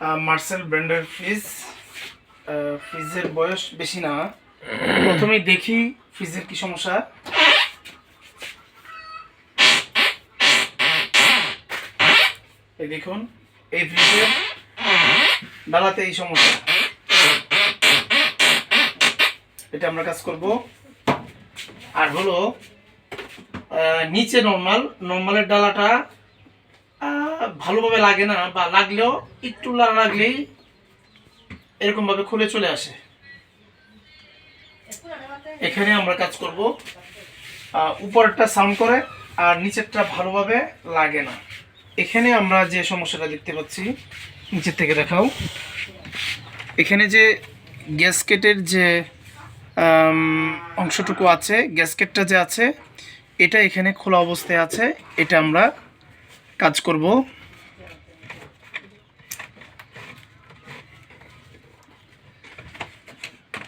Marcel ব্র্যান্ডের fridge ফ্রিজের বয়স বেশি না। প্রথমে দেখি ফ্রিজের কি সমস্যা। এই দেখুন, এই ফ্রিজের ডালাতে এই সমস্যা। এটা আমরা কাজ করব। আর হলো নিচে নর্মাল নর্মালের ডালাটা ভালোভাবে লাগে না বা লাগলেও একটু লাগা লাগলেই এরকম ভাবে খুলে চলে আসে। এখানে আমরা কাজ করব উপরেরটা সাউন্ড করে আর নিচেরটা ভালোভাবে লাগে না। এখানে আমরা যে সমস্যাটা দেখতে পাচ্ছি, নিচের থেকে দেখাও। এখানে যে গ্যাসকেটের যে অংশটুকু আছে, গ্যাসকেটটা যে আছে, এটা এখানে খোলা অবস্থায় আছে, এটা আমরা কাজ করব।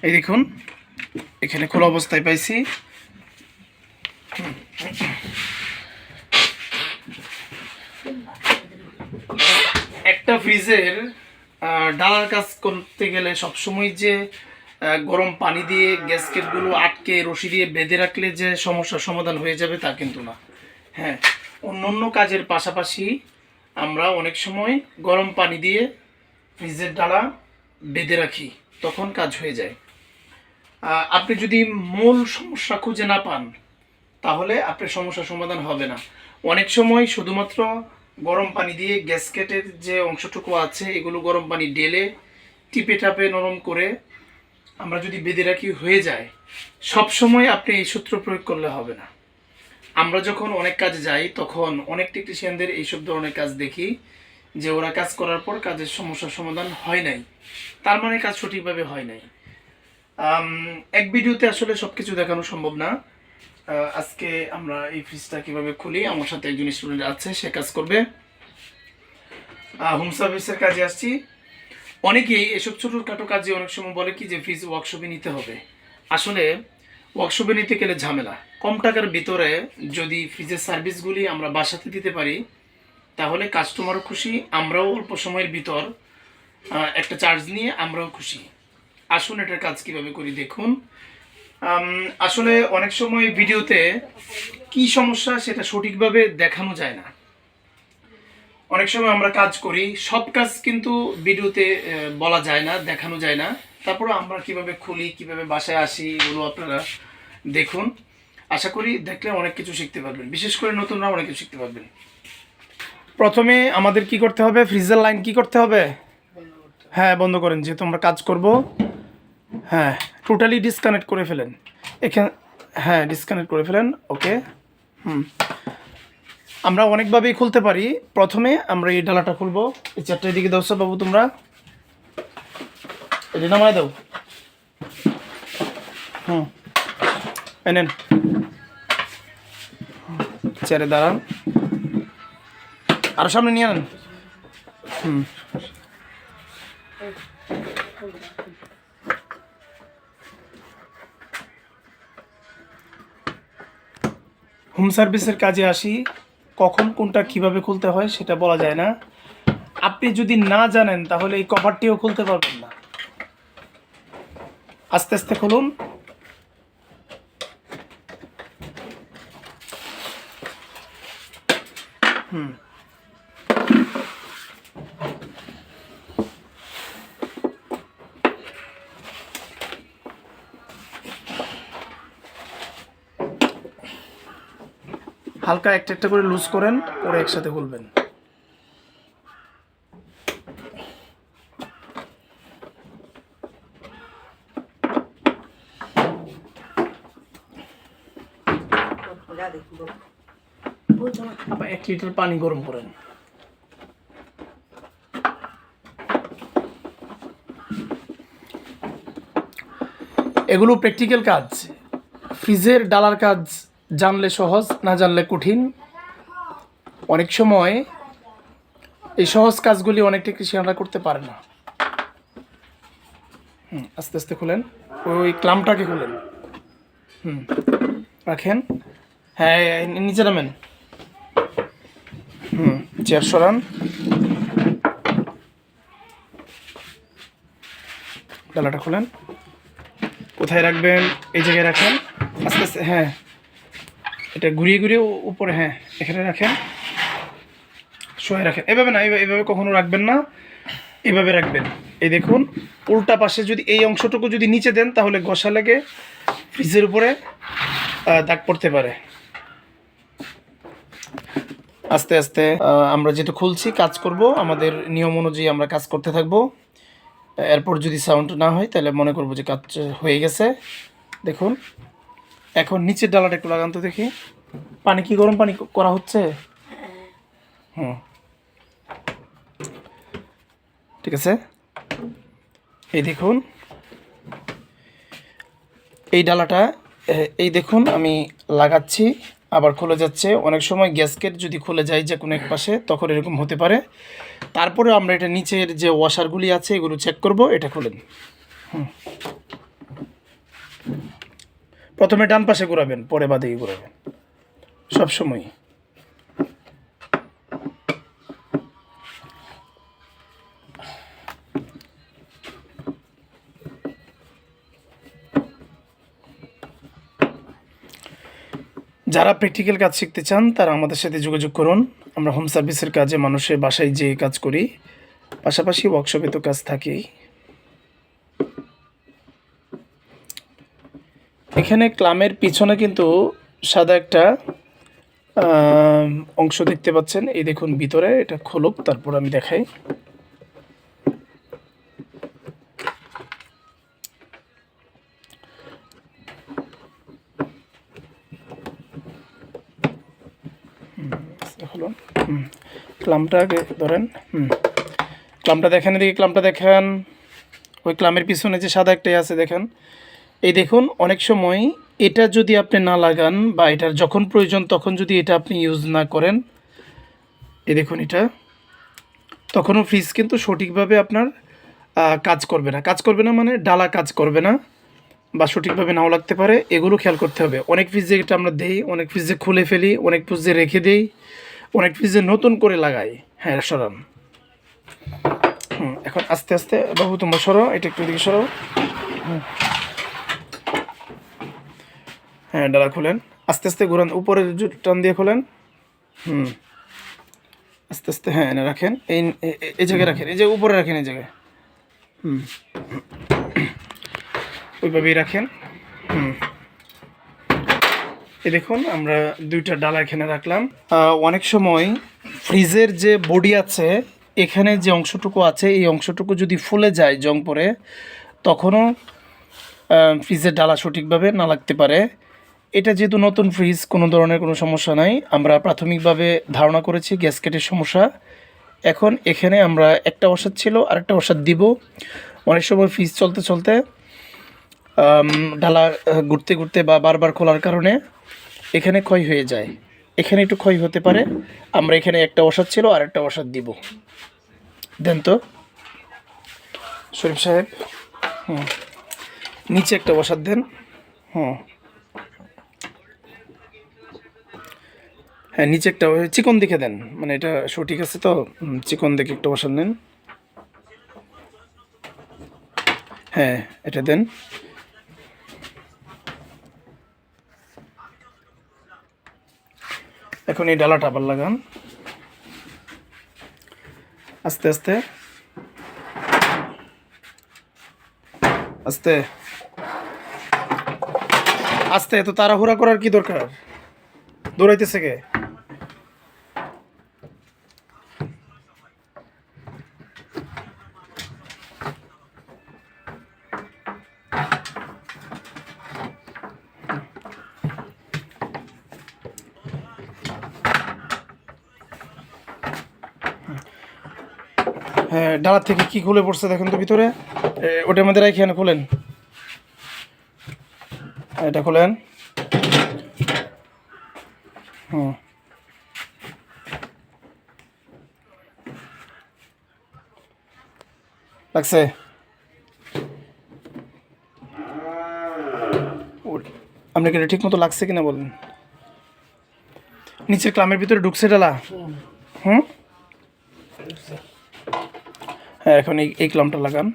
এই দেখুন, এখানে খোলা অবস্থায় পাইছি। একটা ফ্রিজের ডালার কাজ করতে গেলে সবসময় যে গরম পানি দিয়ে গ্যাসকেটগুলো আটকে, রশি দিয়ে বেঁধে রাখলে যে সমস্যার সমাধান হয়ে যাবে তা কিন্তু না। হ্যাঁ অন্য অন্য কাজের পাশাপাশি আমরা অনেক সময় গরম পানি দিয়ে ফ্রিজের ডালা বেঁধে রাখি, তখন কাজ হয়ে যায়। আপনি যদি মূল সমস্যা খুঁজে না পান, তাহলে আপনার সমস্যার সমাধান হবে না। অনেক সময় শুধুমাত্র গরম পানি দিয়ে গ্যাসকেটের যে অংশটুকু আছে, এগুলো গরম পানি ডেলে টিপে টাপে নরম করে আমরা যদি বেঁধে রাখি, হয়ে যায়। সব সময় আপনি এই সূত্র প্রয়োগ করলে হবে না। আমরা যখন অনেক কাজ যাই, তখন অনেক টেকনিশিয়ানদের এইসব ধরনের কাজ দেখি, যে ওরা কাজ করার পর কাজের সমস্যার সমাধান হয় নাই। তার মানে কাজ সঠিকভাবে হয় নাই। এক ভিডিওতে আসলে সব কিছু দেখানো সম্ভব না। আজকে আমরা এই ফ্রিজটা কীভাবে খুলি, আমার সাথে একজন স্টুডেন্ট আছে, সে কাজ করবে। হোম সার্ভিসের কাজে আসছি। অনেকেই এসব ছোটোখাটো কাজে অনেক সময় বলে কি যে ফ্রিজ ওয়ার্কশপে নিতে হবে। আসলে ওয়ার্কশপে নিতে গেলে ঝামেলা। কম টাকার ভিতরে যদি ফ্রিজের সার্ভিসগুলি আমরা বাসাতে দিতে পারি, তাহলে কাস্টমারও খুশি, আমরাও অল্প সময়ের ভিতর একটা চার্জ নিয়ে আমরাও খুশি। আসুন এটার কাজ কীভাবে করি দেখুন। আসলে অনেক সময় ভিডিওতে কি সমস্যা সেটা সঠিকভাবে দেখানো যায় না। অনেক সময় আমরা কাজ করি সব কাজ কিন্তু ভিডিওতে বলা যায় না দেখানো যায় না। তারপরে আমরা কীভাবে খুলি কীভাবে বাসায় আসি এগুলো আপনারা দেখুন। আশা করি দেখলে অনেক কিছু শিখতে পারবেন। বিশেষ করে নতুনরা অনেক কিছু শিখতে পারবেন। প্রথমে আমাদের কি করতে হবে? ফ্রিজের লাইন কি করতে হবে। হ্যাঁ বন্ধ করেন। যেহেতু আমরা কাজ করব হ্যাঁ টোটালি ডিসকানেক্ট করে ফেলেন। এখানে হ্যাঁ ডিসকানেক্ট করে ফেলেন ওকে হুম। আমরা অনেকভাবেই খুলতে পারি। প্রথমে আমরা এই ডালাটা খুলবো। এই চারটার দিকে দাও বাবু তোমরা। এটা নামায় দাও। হুম। এই নেন। চেয়ারে দাঁড়ান। আরও সামনে নিয়ে আনেন। হুম। হোম সার্ভিসের কাজে আসি, কখন কোনটা কীভাবে খুলতে হয় সেটা বলা যায় না। আপনি যদি না জানেন তাহলে এই কভারটিও খুলতে পারবেন না। আস্তে আস্তে খুলুন। হালকা একটা একটা করে লুজ করেন, পরে একসাথে খুলবেন এক লিটার পানি গরম করেন। এগুলো প্র্যাকটিক্যাল কাজ। ফ্রিজের ডালার কাজ জানলে সহজ, না জানলে কঠিন। অনেক সময় এই সহজ কাজগুলি অনেক টেকনিশিয়ানরা করতে পারে না। হুম, আস্তে আস্তে খুলেন। ওই ক্লামটাকে খুলেন। হুম, রাখেন। হ্যাঁ নিচে নামেন। হুম, চেয়ার সরান। ডালাটা খোলেন। কোথায় রাখবেন? এই জায়গায় রাখেন। আস্তে আস্তে হ্যাঁ। এটা ঘুরিয়ে ঘুরিয়ে উপরে হ্যাঁ এখানে রাখেন। শোয়ে রাখেন। এভাবে না, এভাবে কখনো রাখবেন না। এভাবে রাখবেন। এই দেখুন, উল্টা পাশে যদি এই অংশটুকু যদি নিচে দেন, তাহলে ঘষা লেগে ফ্রিজের উপরে দাগ পড়তে পারে। আস্তে আস্তে আমরা যেটা খুলছি, কাজ করব। আমাদের নিয়ম অনুযায়ী আমরা কাজ করতে থাকব। এরপর যদি সাউন্ড না হয়, তাহলে মনে করব যে কাজ হয়ে গেছে। দেখুন। এখন নিচের ডালাটা একটু লাগান তো দেখি। পানি কি গরম পানি করা হচ্ছে? হুম। ঠিক আছে। এই দেখুন। এই ডালাটা এই দেখুন, আমি লাগাচ্ছি, আবার খুলে যাচ্ছে। অনেক সময় গ্যাসকেট যদি খুলে যায় যে কোনো এক পাশে, তখন এরকম হতে পারে। তারপরে আমরা এটা নিচের যে ওয়াশারগুলি আছে, এগুলো চেক করব, এটা খুলেন। হুম। প্রথমে ডান পাশে ঘোরাবেন, পরে বাদে ঘোরাবেন। সবসময় যারা প্র্যাকটিক্যাল কাজ শিখতে চান, তারা আমাদের সাথে যোগাযোগ করুন। আমরা হোম সার্ভিসের কাজে মানুষের বাসায় যেয়ে কাজ করি। পাশাপাশি ওয়ার্কশপে তো কাজ থাকেই। এখানে ক্লামের পিছনে কিন্তু সাদা একটা অংশ দেখতে পাচ্ছেন। এই দেখুন ভিতরে, এটা খোলক তারপর আমি দেখাই। হুম ক্লামটা ধরেন। হুম, ক্লামটা দেখেন এদিকে, ক্লামটা দেখেন। ওই ক্লামের পিছনে যে সাদা একটাই আছে, দেখেন। এই দেখুন, অনেক সময় এটা যদি আপনি না লাগান বা এটার যখন প্রয়োজন তখন যদি এটা আপনি ইউজ না করেন, এই দেখুন এটা, তখনও ফ্রিজ কিন্তু সঠিকভাবে আপনার কাজ করবে না। কাজ করবে না মানে ডালা কাজ করবে না বা সঠিকভাবে নাও লাগতে পারে, এগুলো খেয়াল করতে হবে। অনেক ফ্রিজে এটা আমরা দেই, অনেক ফ্রিজে খুলে ফেলি, অনেক ফ্রিজে রেখে দেই, অনেক ফ্রিজে নতুন করে লাগাই। হ্যাঁ সরান। হুম, এখন আস্তে আস্তে বাবু, তোমরা সরো, এটা একটু দিকে সরো। হুম। হ্যাঁ ডালা খোলেন। আস্তে আস্তে ঘুরান উপরে জু- টান দিয়ে খোলেন। হুম। আস্তে আস্তে হ্যাঁ এনে রাখেন। এই এই জায়গায় রাখেন, এই যে উপরে রাখেন, এই জায়গায়। হুম। ওইভাবেই রাখেন। হুম। এই দেখুন, আমরা দুইটা ডালা এখানে রাখলাম। অনেক সময় ফ্রিজের যে বডি আছে, এখানে যে অংশটুকু আছে, এই অংশটুকু যদি ফুলে যায় জং পরে, তখনও ফ্রিজের ডালা সঠিকভাবে না লাগতে পারে। এটা যেহেতু নতুন ফ্রিজ, কোনো ধরনের কোনো সমস্যা নাই। আমরা প্রাথমিকভাবে ধারণা করেছি গ্যাসকেটের সমস্যা। এখন এখানে আমরা একটা ওষুধ ছিল, আরেকটা ওষুধ দিব। অনেক সময় ফ্রিজ চলতে চলতে ডালা ঘুরতে ঘুরতে বা বারবার খোলার কারণে এখানে ক্ষয় হয়ে যায়। এখানে একটু ক্ষয় হতে পারে। আমরা এখানে একটা ওষুধ ছিল আর একটা ওষুধ দিব। দেন তো। শরীফ সাহেব, হুম, নিচে একটা ওষুধ দেন। হুম। হ্যাঁ নিচে একটা চিকন দেখে দেন। মানে এটা সঠিক আছে তো? চিকন দেখে একটা ওষুধ নেন। হ্যাঁ এটা দেন। এখন এই ডালাটা আবার লাগান। আস্তে আস্তে। আস্তে। আস্তে, এত তাড়াহুড়া করার কি দরকার? দৌড়াইতেছে কে? ডালা থেকে কি খুলে পড়ছে দেখেন তো ভিতরে? ওটার মধ্যে রাখি এখানে খুলেন। এটা খুলেন। হুম। লাগছে? আপনাকে এটা ঠিক মতো লাগছে কিনা বলেন? নিচের ক্লামের ভিতরে ঢুকছে ডালা হুম? হ্যাঁ এখন এই এই ক্লামটা লাগান।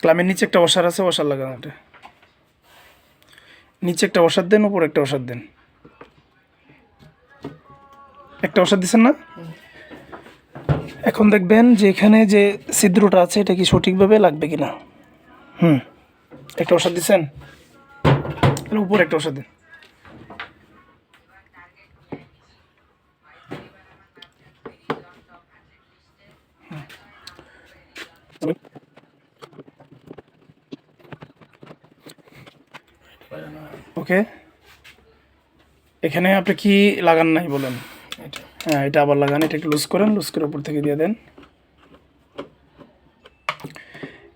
ক্লামের নিচে একটা ওষার আছে, ওষার লাগান এটা। নিচে একটা ওষার দেন, উপর একটা ওষার দেন। একটা ওষার দিচ্ছেন না? এখন দেখবেন যে এখানে যে ছিদ্রটা আছে, এটা কি সঠিকভাবে লাগবে কি না হুম। একটা ওষার দিচ্ছেন উপর একটা ওষার দিন। ওকে? এখানে আপনি কি লাগান নাই বলেন? হ্যাঁ এটা আবার লাগান, এটা একটু লুজ করেন লুজ করে উপর থেকে দিয়ে দেন।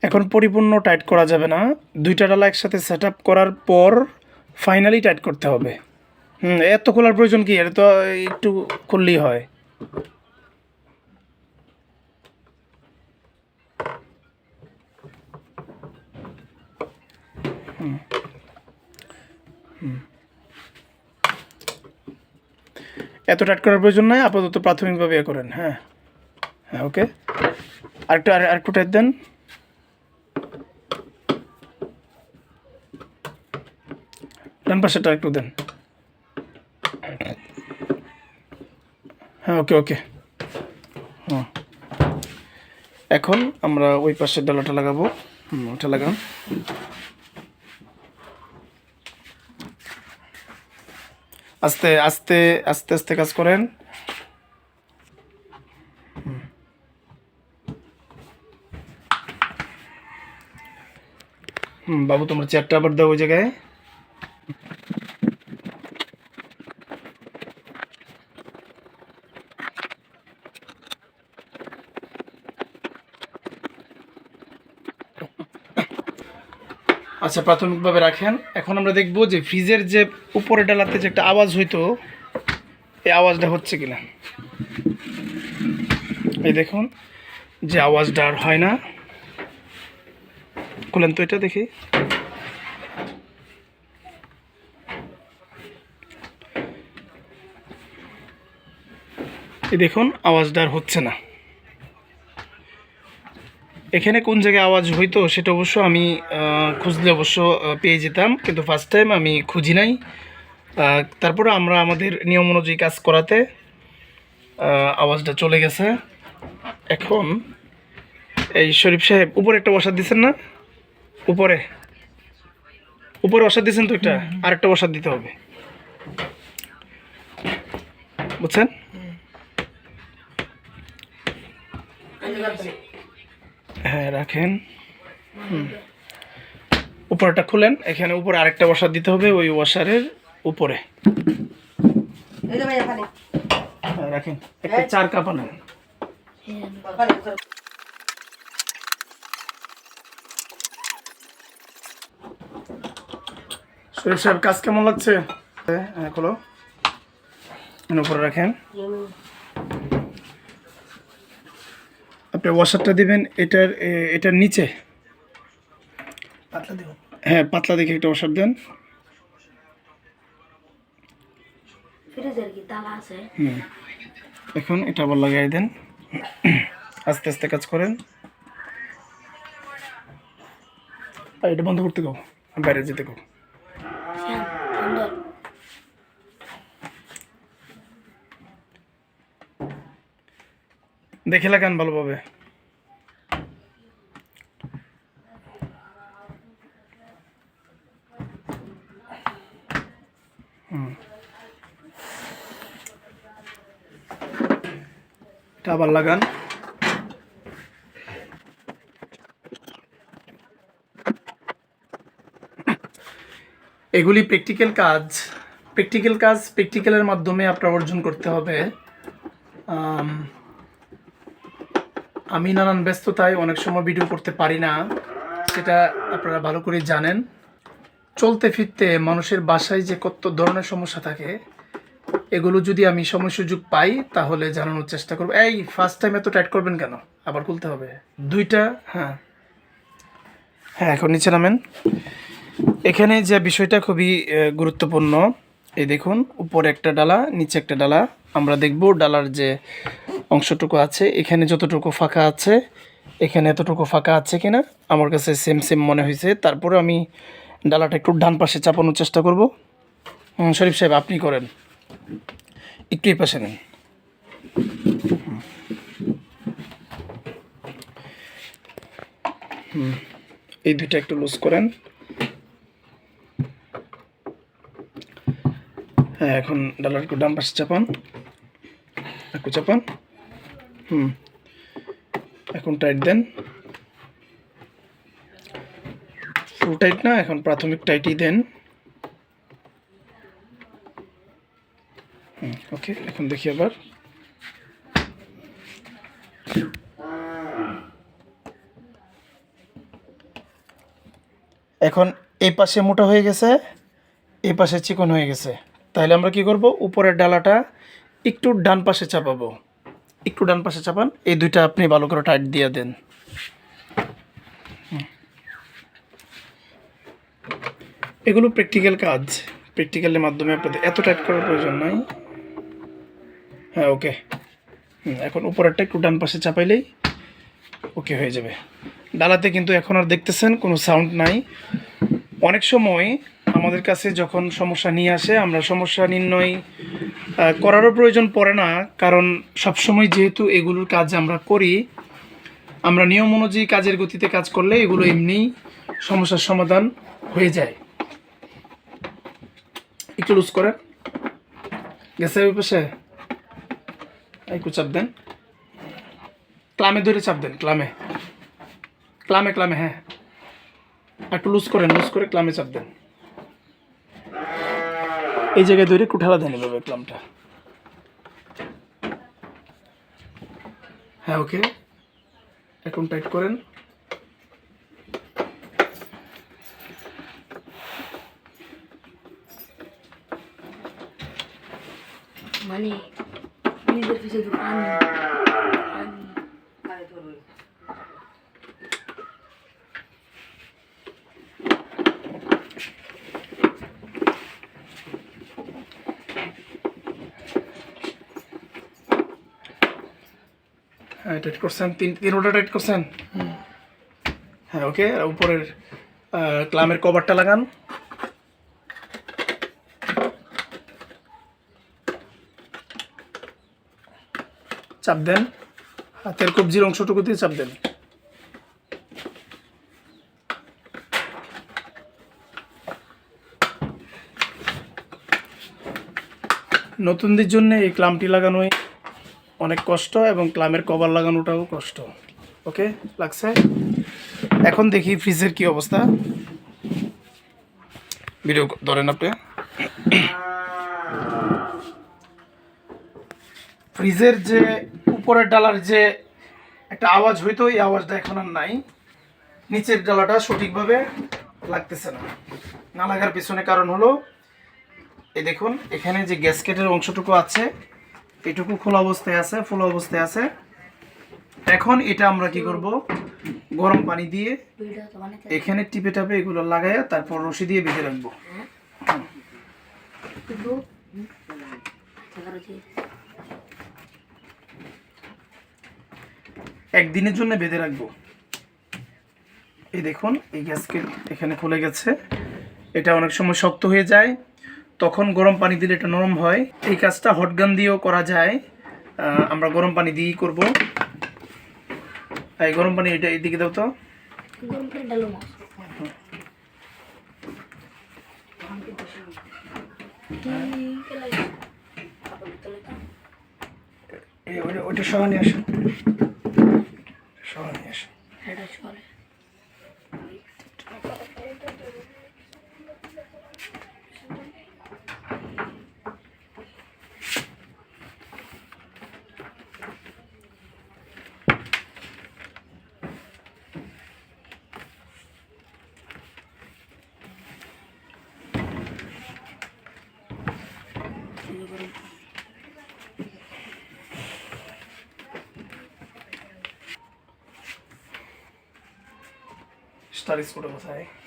এখন পরিপূর্ণ টাইট করা যাবে না। দুইটা ডালা একসাথে সেট আপ করার পর ফাইনালি টাইট করতে হবে। হুম, এত খোলার প্রয়োজন কি? এটা তো একটু খুললেই হয়। হুম। এত টাইট করার প্রয়োজন নাই, আপাতত প্রাথমিকভাবে এ করেন হ্যাঁ। হ্যাঁ ওকে। আরেকটু, আর, আরেকটু টাইট দেন। ডান পাশেটা একটু দেন। হ্যাঁ ওকে ওকে। হুম এখন আমরা ওই পাশের ডালাটা লাগাবো। হুম, ওটা লাগান। আস্তে আস্তে আস্তে আস্তে কাজ করেন। বাবু তোমার চেয়ারটা আবার দাও ওই জায়গায়। আচ্ছা প্রাথমিকভাবে রাখেন। এখন আমরা দেখব যে ফ্রিজের যে উপরে ডালাতে যে একটা আওয়াজ হইতো, এই আওয়াজটা হচ্ছে কিনা। এই দেখুন, যে আওয়াজটা আর হয় না। খুলেন তো এটা দেখি। দেখুন, আওয়াজটা আর হচ্ছে না। এখানে কোন জায়গায় আওয়াজ হইতো সেটা অবশ্য আমি খুঁজলে অবশ্য পেয়ে যেতাম কিন্তু ফার্স্ট টাইম আমি খুঁজি নাই। তারপরে আমরা আমাদের নিয়ম অনুযায়ী কাজ করাতে আওয়াজটা চলে গেছে। এখন এই শরীফ সাহেব উপরে একটা বসাদ দিচ্ছেন না? উপরে। উপরে বসাদ দিচ্ছেন তো একটা? আরেকটা বসাদ দিতে হবে। বুঝছেন? হ্যাঁ রাখেন। উপরটা খুলেন। এখানে উপরে আরেকটা ওয়াশার দিতে হবে ওই ওয়াশারের উপরে। হ্যাঁ, রাখেন। একটা চার কাপ আনেন। শরীফ সাহেব কাজ কেমন লাগছে? হ্যাঁ খোলো। এখানে উপরে রাখেন। আপনি ওয়াশারটা দিবেন এটার এটার নিচে। পাতলা হ্যাঁ পাতলা দেখে একটা ওয়াশার দেন। এখন এটা আবার লাগাই দেন। আস্তে আস্তে কাজ করেন। আর এটা বন্ধ করতে গো বাইরে যেতে গো ঠান্ডা দেখে লাগান ভালোভাবে। আবার লাগান। এগুলি প্র্যাকটিক্যাল কাজ। প্র্যাকটিক্যাল কাজ প্র্যাকটিক্যালের মাধ্যমে আপনার অর্জন করতে হবে। আমি নানান ব্যস্ততায় অনেক সময় ভিডিও করতে পারি না। সেটা আপনারা ভালো করে জানেন। চলতে ফিরতে মানুষের বাসায় যে কত ধরনের সমস্যা থাকে এগুলো যদি আমি সময় সুযোগ পাই, তাহলে জানানোর চেষ্টা করব। এই ফার্স্ট টাইম এত টাইট করবেন কেন? আবার খুলতে হবে। দুইটা হ্যাঁ। হ্যাঁ এখন নিচে নামেন। এখানে যে বিষয়টা খুবই গুরুত্বপূর্ণ, এই দেখুন, উপরে একটা ডালা, নিচে একটা ডালা। আমরা দেখব ডালার যে অংশটুকু আছে, এখানে যতটুকু ফাঁকা আছে, এখানে এতটুকু ফাঁকা আছে কিনা, আমার কাছে সেম সেম মনে হয়েছে। তারপরে আমি ডালাটা একটু ডান পাশে চাপানোর চেষ্টা করব। শরীফ সাহেব, আপনি করেন। একটু এই পাশে নেন। এই দুইটা একটু লুজ করেন। হ্যাঁ এখন ডালার একটু ডান পাশে চাপান। একটু চাপান। হুম, এখন টাইট দেন। ফুল টাইট না, এখন প্রাথমিক টাইটই দেন ওকে এখন দেখি আবার। এখন এই পাশে মোটা হয়ে গেছে, এই পাশে চিকন হয়ে গেছে। তাহলে আমরা কি করব? উপরের ডালাটা একটু ডান পাশে চাপাবো। একটু ডান পাশে চাপান, এই দুইটা আপনি ভালো করে টাইট দিয়ে দেন। এগুলো প্র্যাকটিক্যাল কাজ। প্র্যাকটিক্যালের মাধ্যমে আপনাদের এত টাইট করার প্রয়োজন নাই। হ্যাঁ ওকে। এখন উপরেরটা একটু ডান পাশে চাপাইলেই ওকে হয়ে যাবে। ডালাতে কিন্তু এখন আর দেখতেছেন কোনো সাউন্ড নাই। অনেক সময় আমাদের কাছে যখন সমস্যা নিয়ে আসে, আমরা সমস্যা নির্ণয় করারও প্রয়োজন পড়ে না। কারণ সবসময় যেহেতু এগুলোর কাজ আমরা করি, আমরা নিয়ম অনুযায়ী কাজের গতিতে কাজ করলে এগুলো এমনি সমস্যার সমাধান হয়ে যায়। একটু লুজ করে গেছে ওই পাশে? একটু চাপ দেন। ক্লামে ধরে চাপ দেন, ক্লামে। ক্লামে ক্লামে হ্যাঁ। একটু লুজ করেন লুজ করে ক্লামে চাপ দেন। এই জায়গায় ধরে কুঠালা দেন এভাবে ক্লামটা। হ্যাঁ ওকে এখন টাইট করেন মানে নিজের পিছিয়ে তো পানি পানি পানি ধরবে হ্যাঁ টাইট করছেন। তিন তিনোটা টাইট করছেন? হ্যাঁ ওকে উপরের ক্লামের কভারটা লাগান। চাপ দেন। হাতের কবজির অংশটুকু দিয়ে চাপ দেন। নতুনদের জন্য এই ক্লামটি লাগানোই অনেক কষ্ট এবং ক্লামের কভার লাগানোটাও কষ্ট। ওকে? লাগছে? এখন দেখি ফ্রিজের কি অবস্থা। ভিডিও ধরেন আপনি। ফ্রিজের যে উপরের ডালার যে একটা আওয়াজ হইতো, এই আওয়াজটা এখন আর নাই। নিচের ডালাটা সঠিকভাবে লাগতেছে না। না লাগার পিছনে কারণ হলো, এই দেখুন, এখানে যে গ্যাসকেটের অংশটুকু আছে এটুকু খোলা অবস্থায় আছে ফুল অবস্থায় আছে। এখন এটা আমরা কি করব? গরম পানি দিয়ে এখানে টিপে টাপে এগুলো লাগাইয়া তারপর রশি দিয়ে বেঁধে রাখব। একদিনের জন্য বেঁধে রাখব। এই দেখুন, এই গ্যাসকেট এখানে খুলে গেছে। এটা অনেক সময় শক্ত হয়ে যায়। তখন গরম পানি দিলে এটা নরম হয়। এই কাজটা হটগান দিয়েও করা যায়। আমরা গরম পানি দিয়েই করব। এই গরম পানি এটা এদিকে দাও তো। ওইটা সহ নিয়ে আসো। সহ নিয়ে আসো। এটা চলে স্টার স্কুটে কোথায় দাও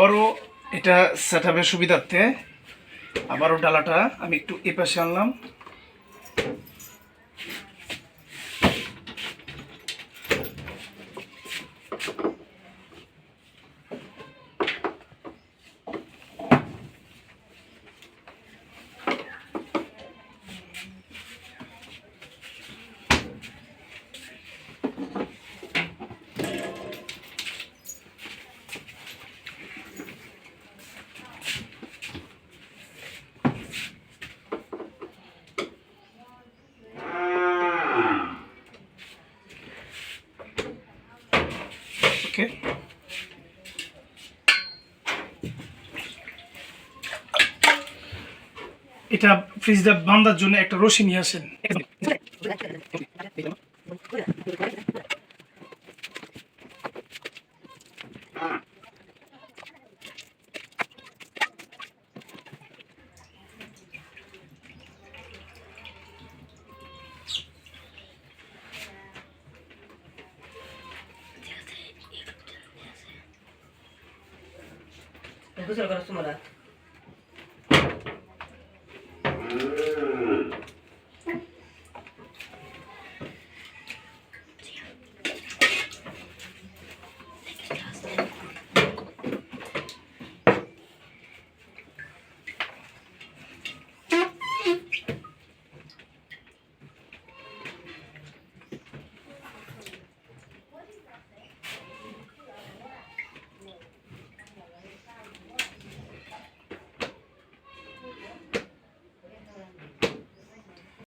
আবারও এটা সেট সুবিধার্থে আবারও ডালাটা আমি একটু এ পাশে আনলাম ওকে এটা ফ্রিজটা বান্ধার জন্য একটা রশি নিয়ে আসেন। তোমরা